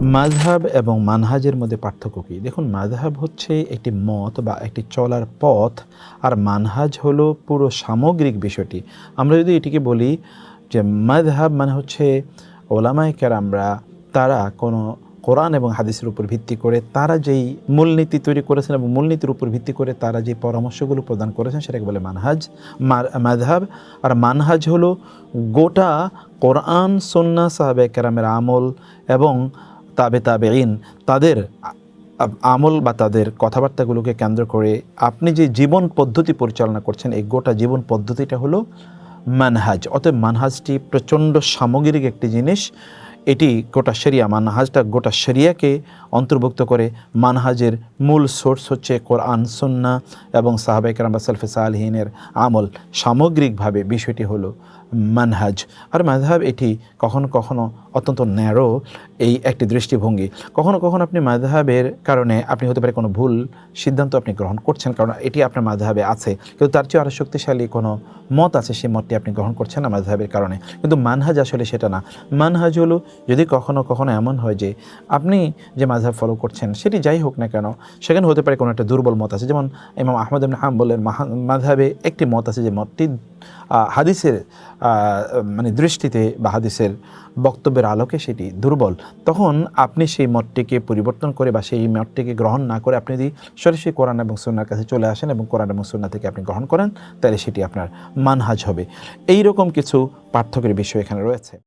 মাযহাব এবং মানহাজের মধ্যে পার্থক্য কী? দেখুন মাঝহাব হচ্ছে একটি মত বা একটি চলার পথ, আর মানহাজ হলো পুরো সামগ্রিক বিষয়টি। আমরা যদি এটিকে বলি যে মাযহাব মানে হচ্ছে ওলামায় কেরামরা, তারা কোনো কোরআন এবং হাদিসের উপর ভিত্তি করে তারা যেই মূলনীতি তৈরি করেছেন এবং মূলনীতির উপর ভিত্তি করে তারা যে পরামর্শগুলো প্রদান করেছেন, সেটাকে বলে মানহাজ মাযহাব। আর মানহাজ হলো গোটা কোরআন সন্না সাহাবে কেরামের আমল এবং তাবে তাবে ইন তাদের আমল বা তাদের কথাবার্তাগুলোকে কেন্দ্র করে আপনি যে জীবন পদ্ধতি পরিচালনা করছেন, এই গোটা জীবন পদ্ধতিটা হলো মানহাজ। অতএব মানহাজটি প্রচণ্ড সামগ্রিক একটি জিনিস। এটি গোটা শরিয়া, মানহাজটা গোটা শরিয়াকে অন্তর্ভুক্ত করে। মানহাজের মূল সোর্স হচ্ছে কোরআন সুন্না এবং সাহাবাই কারাম বা সালফে সালহীনের আমল। সামগ্রিকভাবে বিষয়টি হলো মানহাজ। আর মাযহাব এটি কখনো কখনো অত্যন্ত ন্যারো এই একটি দৃষ্টিভঙ্গি। কখনো কখনো আপনি মাযহাবের কারণে আপনি হতে পারে কোনো ভুল সিদ্ধান্ত আপনি গ্রহণ করছেন, কারণ এটি আপনার মাযহাবে আছে। কিন্তু তার চেয়ে আরও শক্তিশালী কোনো মত আছে সেই মতটি আপনি গ্রহণ করছেন না মাযহাবের কারণে। কিন্তু মানহাজ আসলে সেটা না। মানহাজ হলো যদি কখনো কখনো এমন হয় যে আপনি যে মাযহাব ফলো করছেন, সেটি যাই হোক না কেন, সেখানে হতে পারে কোনো একটা দুর্বল মত আছে। যেমন ইমাম আহমদ ইবনে হাম্বলের মাযহাবে একটি মত আছে যে মতটি হাদিসের মানে দৃষ্টিতে বা হাদিসের বক্তব্যের আলোকে সেটি দুর্বল। তখন আপনি সেই মতটিকে পরিবর্তন করে বা সেই মতটিকে গ্রহণ না করে আপনি যদি সরাসরি কোরআন এবং সুন্নার কাছে চলে আসেন এবং কোরআন এবং সুন্না থেকে আপনি গ্রহণ করেন, তাহলে সেটি আপনার মানহাজ হবে। এই রকম কিছু পার্থক্যের বিষয় এখানে রয়েছে।